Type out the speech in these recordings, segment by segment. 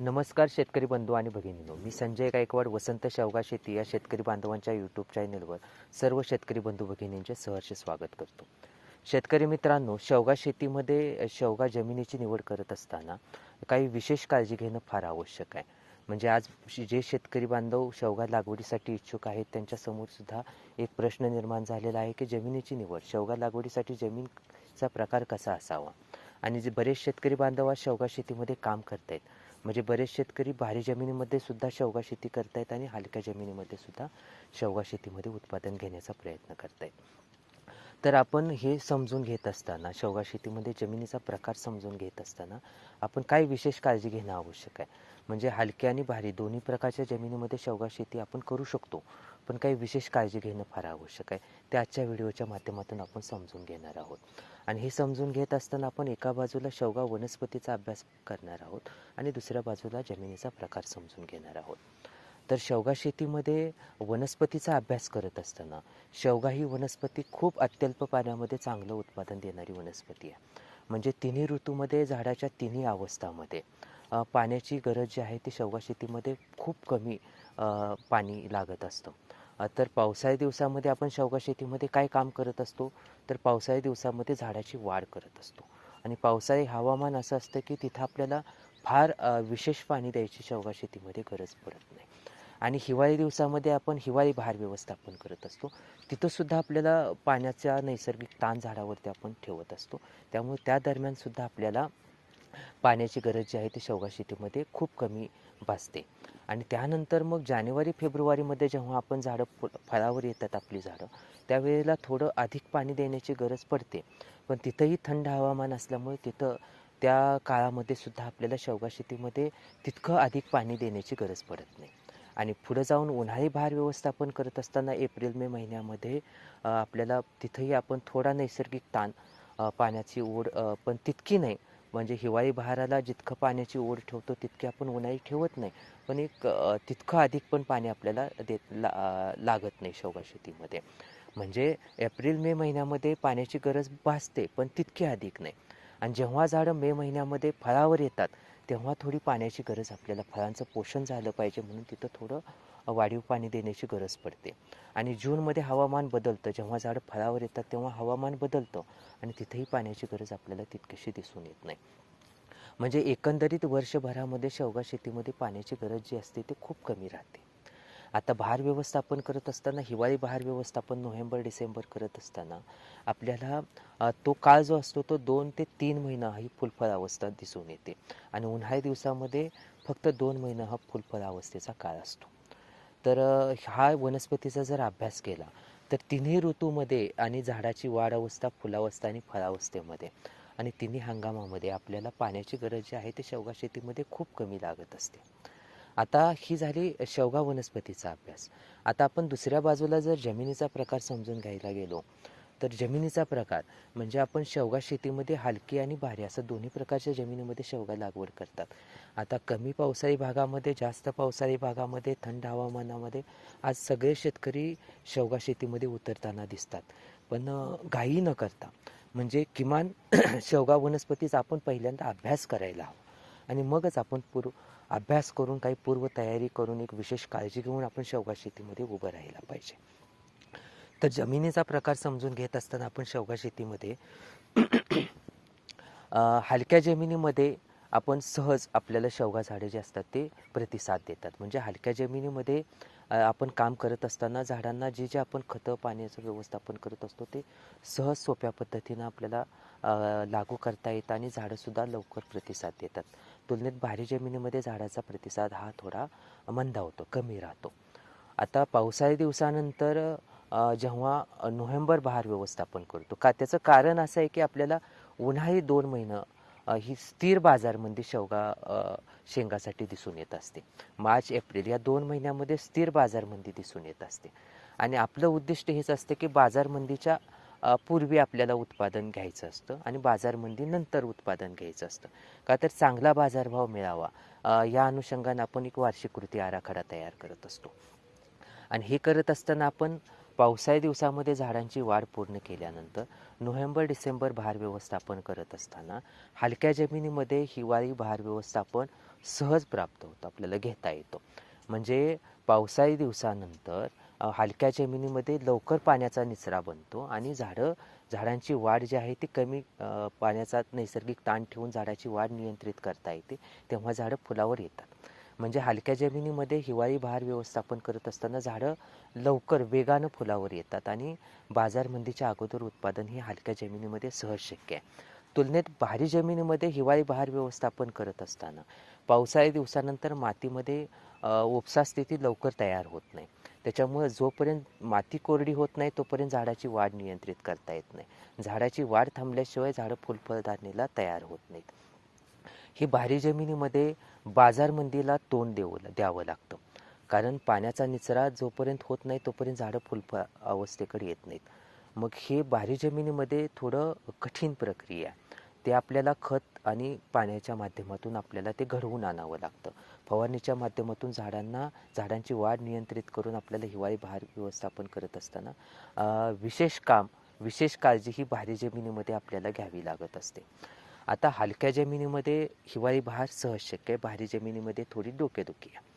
नमस्कार शेतकरी बंधू आणि भगिनीनो. मी संजय गायकवाड वसंत शेवगा शेती या शेतकरी बांधवांच्या यूट्यूब चॅनेलवर सर्व शेतकरी बंधू भगिनींचे सहर्ष स्वागत करतो. शेतकरी मित्रांनो शेवगा शेतीमध्ये शेवगा जमिनीची निवड करत असताना काही विशेष काळजी घेणं फार आवश्यक आहे. म्हणजे आज जे शेतकरी बांधव शेवगा लागवडीसाठी इच्छुक आहेत त्यांच्यासमोर सुद्धा एक प्रश्न निर्माण झालेला आहे की जमिनीची निवड शेवगा लागवडीसाठी जमीनचा प्रकार कसा असावा? आणि जे बरेच शेतकरी बांधव आज शेवगा शेतीमध्ये काम करत आहेत म्हणजे बरेच शेतकरी भारी जमिनीमध्ये सुद्धा शेवगा शेती करतायत आणि हलक्या जमिनीमध्ये सुद्धा शेवगा शेतीमध्ये उत्पादन घेण्याचा प्रयत्न करतायत. तर आपण हे समजून घेत असताना शेवगा शेतीमध्ये जमिनीचा प्रकार समजून घेत असताना आपण काय विशेष काळजी घेणं आवश्यक आहे? म्हणजे हलक्या आणि भारी दोन्ही प्रकारच्या जमिनीमध्ये शेवगा शेती आपण करू शकतो. पण काही विशेष काळजी घेणं फार आवश्यक आहे. ते आजच्या व्हिडिओच्या माध्यमातून आपण समजून घेणार आहोत. आणि हे समजून घेत असताना आपण एका बाजूला शेवगा वनस्पतीचा अभ्यास करणार आहोत आणि दुसऱ्या बाजूला जमिनीचा प्रकार समजून घेणार आहोत. तर शेवगा शेतीमध्ये वनस्पतीचा अभ्यास करत असताना शेवगा ही वनस्पती खूप अत्यल्प पाण्यामध्ये चांगलं उत्पादन देणारी वनस्पती आहे. म्हणजे तिन्ही ऋतूमध्ये झाडाच्या तिन्ही अवस्थामध्ये पाण्याची गरज जी आहे ती शेवगा शेतीमध्ये खूप कमी पाणी लागत असतं. तर पावसाळी दिवसामध्ये आपण शेवगा शेतीमध्ये काय काम करत असतो? तर पावसाळी दिवसामध्ये झाडाची वाढ करत असतो. आणि पावसाळी हवामान असं असतं की तिथं आपल्याला फार विशेष पाणी द्यायची शेवगा शेतीमध्ये गरज पडत नाही. आणि हिवाळी दिवसामध्ये आपण हिवाळी भार व्यवस्थापन करत असतो. तिथंसुद्धा आपल्याला पाण्याचा नैसर्गिक ताण झाडावरती आपण ठेवत असतो. त्यामुळे त्या दरम्यानसुद्धा आपल्याला पाण्याची गरज जी आहे ती शेवगा शेतीमध्ये खूप कमी भासते. आणि त्यानंतर मग जानेवारी फेब्रुवारीमध्ये जेव्हा आपण झाडं फु फळावर येतात आपली झाडं त्यावेळेला थोडं अधिक पाणी देण्याची गरज पडते. पण तिथंही थंड हवामान असल्यामुळे तिथं त्या काळामध्ये सुद्धा आपल्याला शेवगा शेतीमध्ये तितकं अधिक पाणी देण्याची गरज पडत नाही. आणि पुढं जाऊन उन्हाळी भार व्यवस्थापन करत असताना एप्रिल मे महिन्यामध्ये आपल्याला तिथंही आपण थोडा नैसर्गिक ताण पाण्याची ओढ पण तितकी नाही. म्हणजे हिवाळी बहाराला जितकं पाण्याची ओढ ठेवतो तितकी आपण उन्हाळी ठेवत नाही. पण एक तितकं अधिक पण पाणी आपल्याला देत ला लागत नाही शेवगा शेतीमध्ये. म्हणजे एप्रिल मे महिन्यामध्ये पाण्याची गरज भासते पण तितकी अधिक नाही. आणि जेव्हा झाडं मे महिन्यामध्ये फळावर येतात तेव्हा थोडी पाण्याची गरज आपल्याला फळांचं पोषण झालं पाहिजे म्हणून तिथं थोडं वाढीव पाणी देण्याची गरज पडते. आणि जूनमध्ये हवामान बदलतं. जेव्हा झाडं फळावर येतात तेव्हा हवामान बदलतं. आणि तिथेही पाण्याची गरज आपल्याला तितकीशी दिसून येत नाही. म्हणजे एकंदरीत वर्षभरामध्ये शेवगा शेतीमध्ये पाण्याची गरज जी असते ती खूप कमी राहते. आता बहार व्यवस्थापन करत असताना हिवाळी बहार व्यवस्थापन नोव्हेंबर डिसेंबर करत असताना आपल्याला तो काळ जो असतो तो दोन ते तीन महिना ही फुलफळ अवस्था दिसून येते. आणि उन्हाळी दिवसामध्ये फक्त दोन महिना हा फुलफळ अवस्थेचा काळ असतो. तर ह्या हा वनस्पतीचा जर अभ्यास केला तर तिन्ही ऋतूमध्ये आणि झाडाची वाढ अवस्था फुलावस्था आणि फळावस्थेमध्ये आणि तिन्ही हंगामामध्ये आपल्याला पाण्याची गरज जी आहे ती शेवगा शेतीमध्ये खूप कमी लागत असते. आता ही झाली शेवगा वनस्पतीचा अभ्यास. आता आपण दुसऱ्या बाजूला जर जमिनीचा प्रकार समजून घ्यायला गेलो तर जमिनीचा प्रकार म्हणजे आपण शेवगा शेतीमध्ये हलकी आणि भारी असं दोन्ही प्रकारच्या जमिनीमध्ये शेवगा लागवड करतात. आता कमी पावसाळी भागामध्ये जास्त पावसाळी भागामध्ये थंड हवामानामध्ये आज सगळे शेतकरी शेवगा शेतीमध्ये उतरताना दिसतात. पण घाई न करता म्हणजे किमान शेवगा वनस्पतीचा आपण पहिल्यांदा अभ्यास करायला हवा. आणि मगच आपण पूर्व अभ्यास करून काही पूर्वतयारी करून एक विशेष काळजी घेऊन आपण शेवगा शेतीमध्ये उभं राहायला पाहिजे. तर जमिनीचा प्रकार समजून घेत असताना आपण शेवगा शेतीमध्ये हलक्या जमिनीमध्ये आपण सहज आपल्याला शेवगा झाडे जे असतात ते प्रतिसाद देतात. म्हणजे हलक्या जमिनीमध्ये आपण काम करत असताना झाडांना जे जे आपण खतं पाण्याचं व्यवस्थापन करत असतो ते सहज सोप्या पद्धतीनं आपल्याला लागू करता येतं आणि झाडंसुद्धा लवकर प्रतिसाद देतात. तुलनेत भारी जमिनीमध्ये झाडाचा प्रतिसाद हा थोडा मंदा होतो कमी राहतो. आता पावसाळी दिवसानंतर जेव्हा नोव्हेंबर बहार व्यवस्थापन करतो. का त्याचं कारण असं आहे की आपल्याला उन्हाळी दोन महिनं ही स्थिर बाजारमंदी शेवगा शेंगासाठी दिसून येत असते. मार्च एप्रिल या दोन महिन्यामध्ये स्थिर बाजारमंदी दिसून येत असते. आणि आपलं उद्दिष्ट हेच असतं की बाजारमंदीच्या पूर्वी आपल्याला उत्पादन घ्यायचं असतं आणि बाजारमंदी नंतर उत्पादन घ्यायचं असतं. का तर चांगला बाजारभाव मिळावा. या अनुषंगाने आपण एक वार्षिक कृती आराखडा तयार करत असतो. आणि हे करत असताना आपण पावसाळी दिवसामध्ये झाडांची वाढ पूर्ण केल्यानंतर नोव्हेंबर डिसेंबर बहार व्यवस्थापन करत असताना हलक्या जमिनीमध्ये हिवाळी बहार व्यवस्थापन सहज प्राप्त होतं आपल्याला घेता येतो. म्हणजे पावसाळी दिवसानंतर हलक्या जमिनीमध्ये लवकर पाण्याचा निचरा बनतो आणि झाडं झाडांची वाढ जी आहे ती कमी पाण्याचा नैसर्गिक ताण ठेवून झाडाची वाढ नियंत्रित करता येते तेव्हा झाडं फुलावर येतात. म्हणजे हलक्या जमिनीमध्ये हिवाळी बहार व्यवस्थापन करत असताना झाडं लवकर वेगानं फुलावर येतात आणि बाजारमंदीच्या अगोदर उत्पादन हे हलक्या जमिनीमध्ये सहज शक्य आहे. तुलनेत भारी जमिनीमध्ये हिवाळी बहार व्यवस्थापन करत असताना पावसाळी दिवसानंतर मातीमध्ये उपसा स्थिती लवकर तयार होत नाही. त्याच्यामुळे जोपर्यंत माती कोरडी होत नाही तोपर्यंत झाडाची वाढ नियंत्रित करता येत नाही. झाडाची वाढ थांबल्याशिवाय झाडं फुलफळधारणेला तयार होत नाहीत. ही भारी जमिनीमध्ये बाजारमंदीला तोंड देऊ द्यावं लागतं. कारण पाण्याचा निचरा जोपर्यंत होत नाही तोपर्यंत झाडं फुलफ अवस्थेकडे येत नाहीत. मग हे भारी जमिनीमध्ये थोडं कठीण प्रक्रिया आहे. ते आपल्याला खत आणि पाण्याच्या माध्यमातून आपल्याला ते घडवून आणावं लागतं. फवारणीच्या माध्यमातून झाडांना झाडांची वाढ नियंत्रित करून आपल्याला हिवाळी बहार व्यवस्थापन करत असताना विशेष काम विशेष काळजी ही भारी जमिनीमध्ये आपल्याला घ्यावी लागत असते. आता हलक्या जमिनीमध्ये हिवाळी बहार सहज शक्य आहे. भारी जमिनीमध्ये थोडी डोकेदुखी आहे.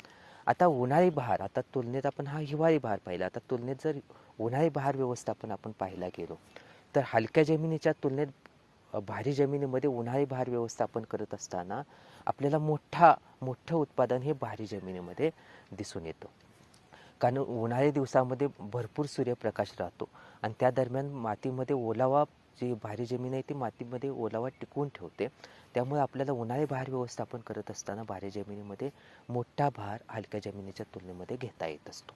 आता उन्हाळी बहार आता तुलनेत आपण हा हिवाळी बहार पाहिला. आता तुलनेत जर उन्हाळी बहार व्यवस्थापन आपण पाहायला गेलो तर हलक्या जमिनीच्या तुलनेत भारी जमिनीमध्ये उन्हाळी बहार व्यवस्थापन करत असताना आपल्याला मोठा मोठं उत्पादन हे भारी जमिनीमध्ये दिसून येतं. कारण उन्हाळी दिवसामध्ये भरपूर सूर्यप्रकाश राहतो आणि त्या दरम्यान मातीमध्ये ओलावा जी भारी जमीन आहे ती मातीमध्ये ओलावा टिकवून ठेवते. त्यामुळे आपल्याला उन्हाळी भार व्यवस्थापन करत असताना भारी जमिनीमध्ये मोठा भार हलक्या जमिनीच्या तुलनेमध्ये घेता येत असतो.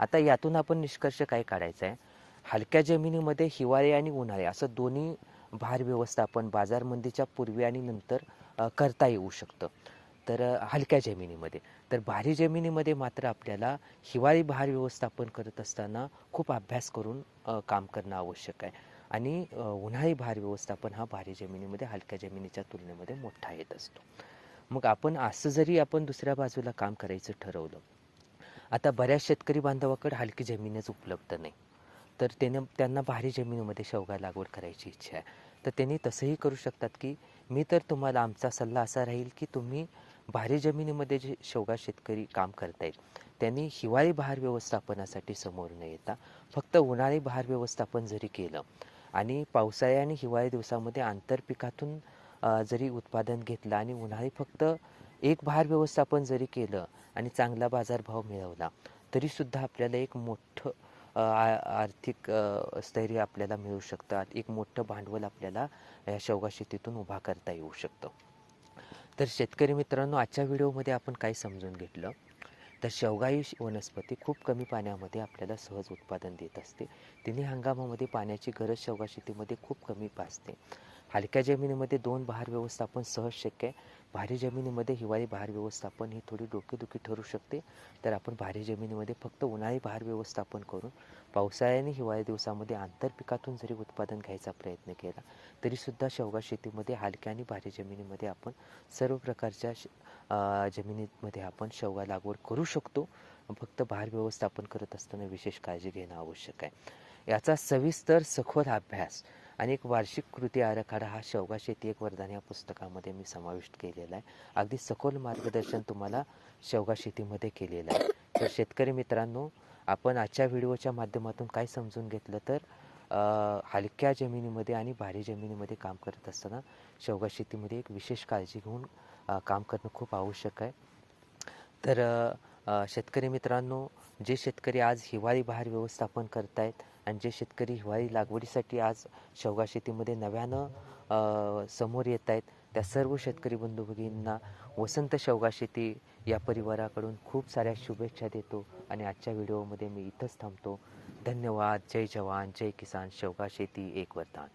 आता यातून आपण निष्कर्ष काय काढायचा आहे? हलक्या जमिनीमध्ये हिवाळी आणि उन्हाळी असं दोन्ही भार व्यवस्थापन बाजारमंदीच्या पूर्वी आणि नंतर करता येऊ शकतं. तर हलक्या जमिनीमध्ये. तर भारी जमिनीमध्ये मात्र आपल्याला हिवाळी भार व्यवस्थापन करत असताना खूप अभ्यास करून काम करणं आवश्यक आहे. आणि उन्हाळी भार व्यवस्थापन हा भारी जमिनीमध्ये हलक्या जमिनीच्या तुलनेमध्ये मोठा येत असतो. मग आपण असं जरी आपण दुसऱ्या बाजूला काम करायचं ठरवलं आता बऱ्याच शेतकरी बांधवाकडे हलकी जमीनच उपलब्ध नाही. तर त्यानं त्यांना भारी जमिनीमध्ये शेवगा लागवड करायची इच्छा आहे. तर त्यांनी तसंही करू शकतात की मी तर तुम्हाला आमचा सल्ला असा राहील की तुम्ही भारी जमिनीमध्ये जे शेवगा शेतकरी काम करतायत त्यांनी हिवाळी बहार व्यवस्थापनासाठी समोर न येता फक्त उन्हाळी बहार व्यवस्थापन जरी केलं आणि पावसाळ्या आणि हिवाळी दिवसामध्ये आंतरपिकातून जरी उत्पादन घेतलं आणि उन्हाळी फक्त एक भार व्यवस्थापन जरी केलं आणि चांगला बाजारभाव मिळवला तरीसुद्धा आपल्याला एक मोठं आर्थिक स्थैर्य आपल्याला मिळू शकतं. एक मोठं भांडवल आपल्याला या शेवगा शेतीतून उभा करता येऊ शकतं. तर शेतकरी मित्रांनो आजच्या व्हिडिओमध्ये आपण काय समजून घेतलं. तर शेवगाई वनस्पती खूप कमी पाण्यामध्ये आपल्याला सहज उत्पादन देत असते. तिन्ही हंगामामध्ये पाण्याची गरज शेवगा शेतीमध्ये खूप कमी भासते. हलक्या जमिनीमध्ये दोन बहार व्यवस्थापन सहज शक्य आहे. भारी जमिनीमध्ये हिवाळी बहार व्यवस्थापन ही थोडी डोकेदुखी ठरू शकते. तर आपण भारी जमिनीमध्ये फक्त उन्हाळी बहार व्यवस्थापन करून पावसाळ्याने हिवाळी दिवसामध्ये आंतरपिकातून जरी उत्पादन घ्यायचा प्रयत्न केला तरीसुद्धा शेवगा शेतीमध्ये हलक्या आणि भारी जमिनीमध्ये आपण सर्व प्रकारच्या जमिनीमध्ये आपण शेवगा लागवड करू शकतो. फक्त बहार व्यवस्थापन करत असताना विशेष काळजी घेणं आवश्यक आहे. याचा सविस्तर सखोल अभ्यास आणि एक वार्षिक कृती आराखडा हा शेवगा शेती एक वरदान या पुस्तकामध्ये मी समाविष्ट केलेला आहे. अगदी सखोल मार्गदर्शन तुम्हाला शेवगा शेतीमध्ये केलेलं आहे. तर शेतकरी मित्रांनो आपण आजच्या व्हिडिओच्या माध्यमातून काय समजून घेतलं तर हलक्या जमिनीमध्ये आणि भारी जमिनीमध्ये काम करत असताना शेवगा शेतीमध्ये एक विशेष काळजी घेऊन काम करणं खूप आवश्यक आहे. तर शेतकरी मित्रांनो जे शेतकरी आज हिवाळी बहार व्यवस्थापन करतायत आणि जे शेतकरी हिवाळी लागवडीसाठी आज शेवगा शेतीमध्ये नव्यानं समोर येत आहेत त्या सर्व शेतकरी बंधू भगिनींना वसंत शेवगा शेती या परिवाराकडून खूप साऱ्या शुभेच्छा देतो आणि आजच्या व्हिडिओमध्ये मी इथंच थांबतो. धन्यवाद. जय जवान. जय किसान. शेवगा शेती एक वरदान.